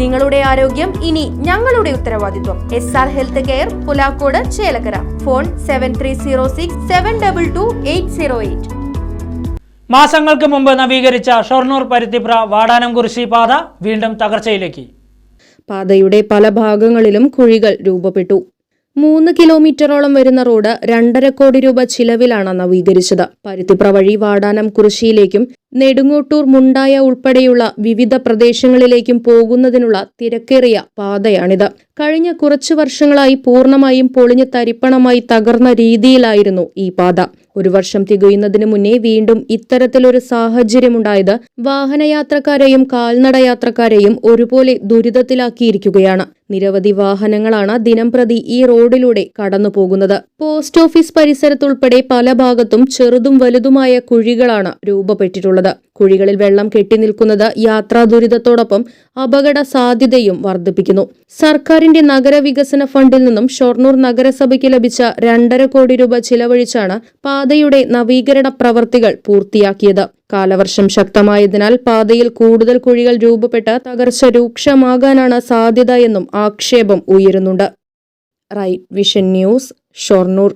നിങ്ങളുടെ ആരോഗ്യം ഇനി ഞങ്ങളുടെ ഉത്തരവാദിത്വം. S R health care Pulakkode Chelakkara. Phone seven three zero six seven double two eight zero eight മാസങ്ങൾക്ക് മുമ്പ് നവീകരിച്ച ഷൊർണൂർ പരുത്തിപ്ര വാടാനംകുറിശി പാത വീണ്ടും തകർച്ചയിലേക്ക്. പാതയുടെ പല ഭാഗങ്ങളിലും കുഴികൾ രൂപപ്പെട്ടു. മൂന്ന് കിലോമീറ്ററോളം വരുന്ന റോഡ് രണ്ടര കോടി രൂപ ചിലവിലാണ് നവീകരിച്ചത്. പരുത്തിപ്ര വഴി വാടാനം കുറിശിയിലേക്കും നെടുങ്ങോട്ടൂർ മുണ്ടായ ഉൾപ്പെടെയുള്ള വിവിധ പ്രദേശങ്ങളിലേക്കും പോകുന്നതിനുള്ള തിരക്കേറിയ പാതയാണിത്. കഴിഞ്ഞ കുറച്ചു വർഷങ്ങളായി പൂർണമായും പൊളിഞ്ഞ് തരിപ്പണമായി തകർന്ന രീതിയിലായിരുന്നു ഈ പാത. ഒരു വർഷം തികയുന്നതിന് മുന്നേ വീണ്ടും ഇത്തരത്തിലൊരു സാഹചര്യമുണ്ടായത് വാഹനയാത്രക്കാരെയും കാൽനടയാത്രക്കാരെയും ഒരുപോലെ ദുരിതത്തിലാക്കിയിരിക്കുകയാണ്. നിരവധി വാഹനങ്ങളാണ് ദിനംപ്രതി ഈ റോഡിലൂടെ കടന്നു പോകുന്നത് പോസ്റ്റ് ഓഫീസ് പരിസരത്തുൾപ്പെടെ പല ഭാഗത്തും ചെറുതും വലുതുമായ കുഴികളാണ് രൂപപ്പെട്ടിട്ടുള്ളത്. കുഴികളിൽ വെള്ളം കെട്ടി നിൽക്കുന്നത് യാത്രാ ദുരിതത്തോടൊപ്പം അപകട സാധ്യതയും വർദ്ധിപ്പിക്കുന്നു. സർക്കാരിന്റെ നഗരവികസന ഫണ്ടിൽ നിന്നും ഷൊർണൂർ നഗരസഭയ്ക്ക് ലഭിച്ച രണ്ടര കോടി രൂപ ചിലവഴിച്ചാണ് പാതയുടെ നവീകരണ പ്രവൃത്തികൾ പൂർത്തിയാക്കിയത്. കാലവർഷം ശക്തമായതിനാൽ പാതയിൽ കൂടുതൽ കുഴികൾ രൂപപ്പെട്ട് തകർച്ച രൂക്ഷമാകാനാണ് സാധ്യത എന്നും ആക്ഷേപം ഉയരുന്നുണ്ട്. Right vision news Shoranur.